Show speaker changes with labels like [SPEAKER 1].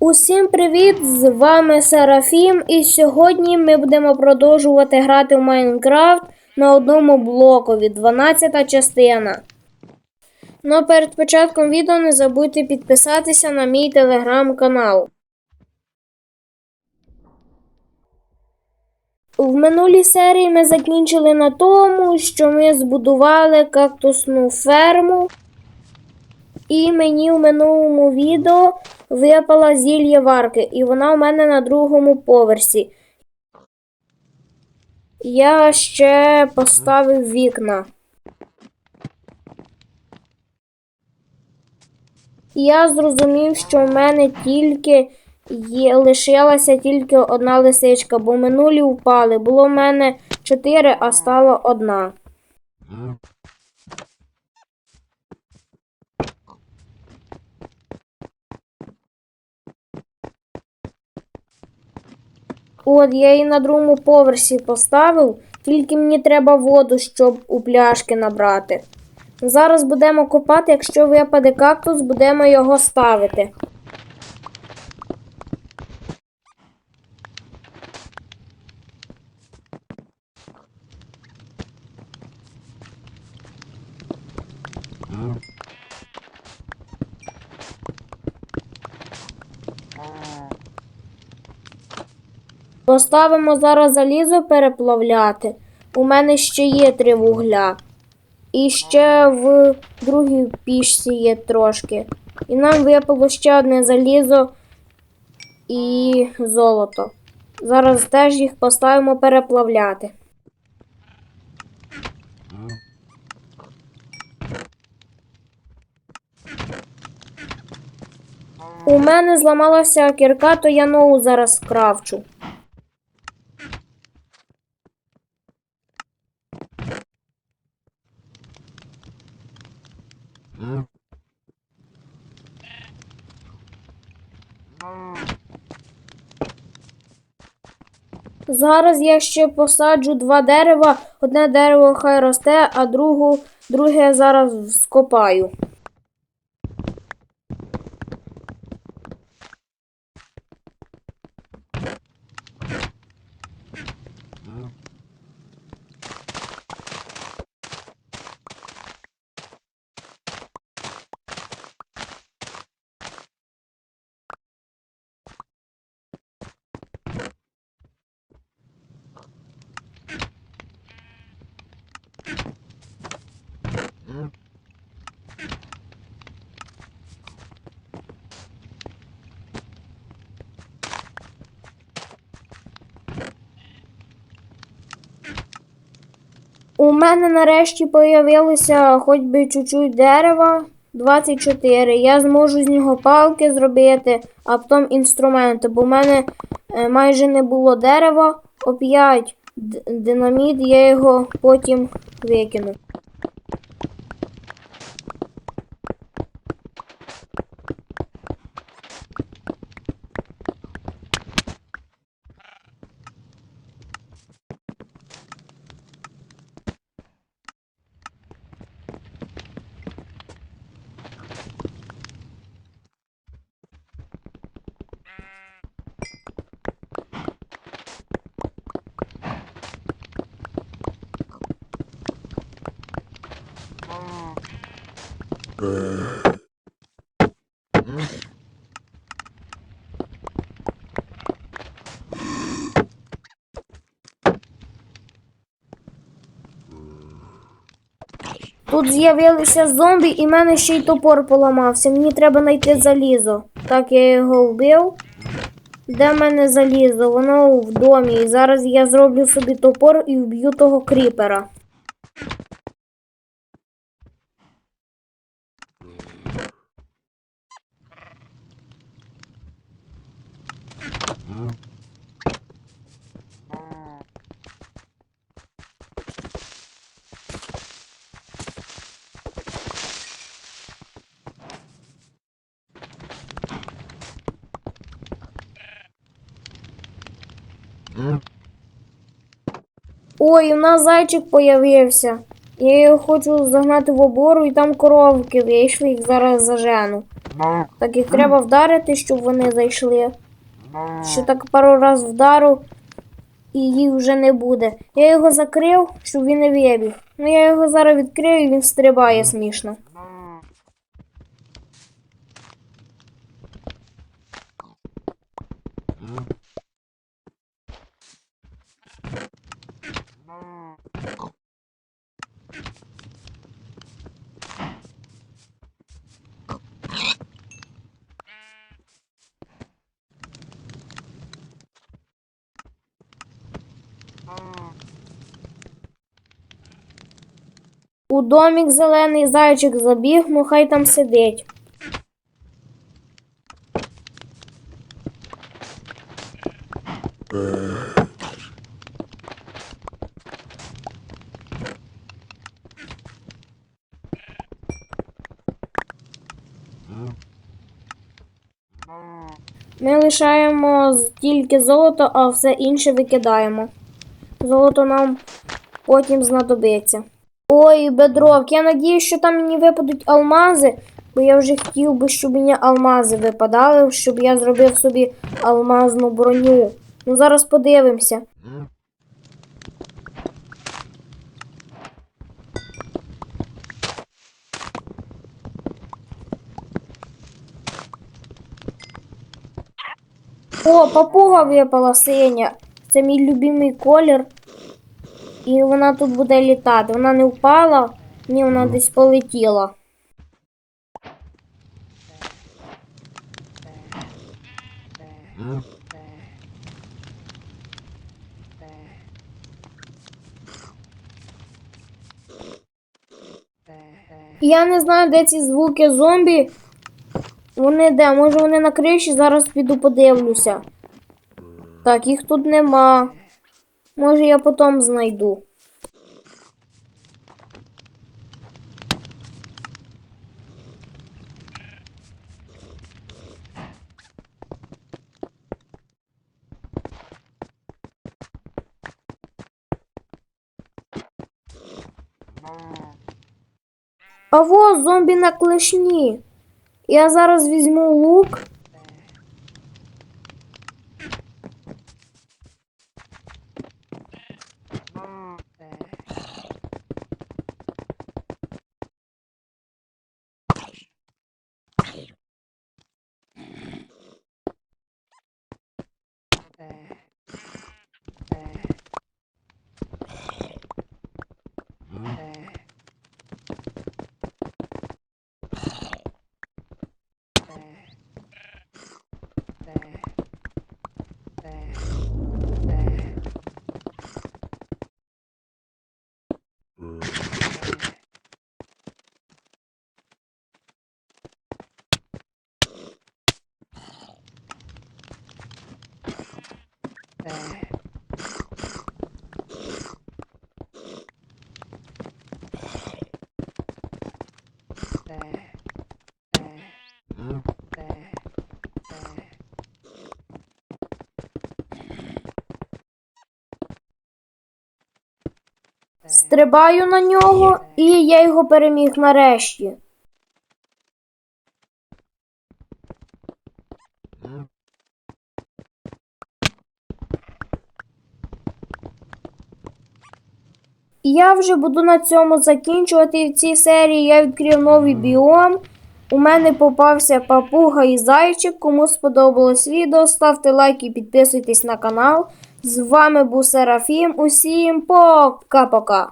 [SPEAKER 1] Усім привіт! З вами Серафім, і сьогодні ми будемо продовжувати грати в Майнкрафт на одному блокові, 12 частина. Ну, перед початком відео не забудьте підписатися на мій телеграм-канал. В минулій серії ми закінчили на тому, що ми збудували кактусну ферму. І мені в минулому відео випала зілля варки, і вона у мене на другому поверсі. Я ще поставив вікна. І Я зрозумів, що в мене тільки є, лишилася тільки одна лисичка, бо минулі впали. Було в мене чотири, а стало одна. От я її на другому поверсі поставив, тільки мені треба воду, щоб у пляшки набрати. Зараз будемо копати, якщо випаде кактус, будемо його ставити. Поставимо зараз залізо переплавляти. У мене ще є три вугля. І ще в другій пічці є трошки. І нам випало ще одне залізо і золото. Зараз теж їх поставимо переплавляти. У мене зламалася кірка, то я нову зараз кравчу. Зараз я ще посаджу два дерева. Одне дерево хай росте, а другу, друге зараз скопаю. У мене нарешті появилося хоч би чуть-чуть дерева. 24. Я зможу з нього палки зробити, а потім інструменти, бо в мене е, майже не було дерева. Оп'ять динаміт, я його потім викину. Тут з'явилися зомбі, і в мене ще й топор поламався. Мені треба знайти залізо. Так, я його вбив. Де в мене залізо? Воно в домі. І зараз я зроблю собі топор і вб'ю того кріпера. Ой, у нас зайчик появився. Я його хочу загнати в обору і там коровки вийшли, їх зараз зажену. Так їх треба вдарити, щоб вони зайшли. Ще так пару раз вдару, і їх вже не буде. Я його закрив, щоб він не вибіг. Ну я його зараз відкрию, і він стрибає смішно. У домік зелений зайчик забіг, ну хай там сидить. Ми лишаємо тільки золото, а все інше викидаємо. Золото нам потім знадобиться. Ой, бедровк, я надіюсь, що там мені випадуть алмази, бо я вже хотів би, щоб мені алмази випадали, щоб я зробив собі алмазну броню. Ну зараз подивимося. О, папуга випала синя. Це мій любимий колір. І вона тут буде літати. Вона не впала, ні, вона десь полетіла. Я не знаю, де ці звуки зомбі. Вони де? Може вони на криші? Зараз піду подивлюся. Так, їх тут нема. Може я потім знайду. А во зомбі на клешні. Я зараз візьму лук. Стрибаю на нього, і я його переміг нарешті. Я вже буду на цьому закінчувати. В цій серії я відкрив новий біом. У мене попався папуга і зайчик. Кому сподобалось відео, ставте лайк і підписуйтесь на канал. З вами був Серафім. Усім пока-пока.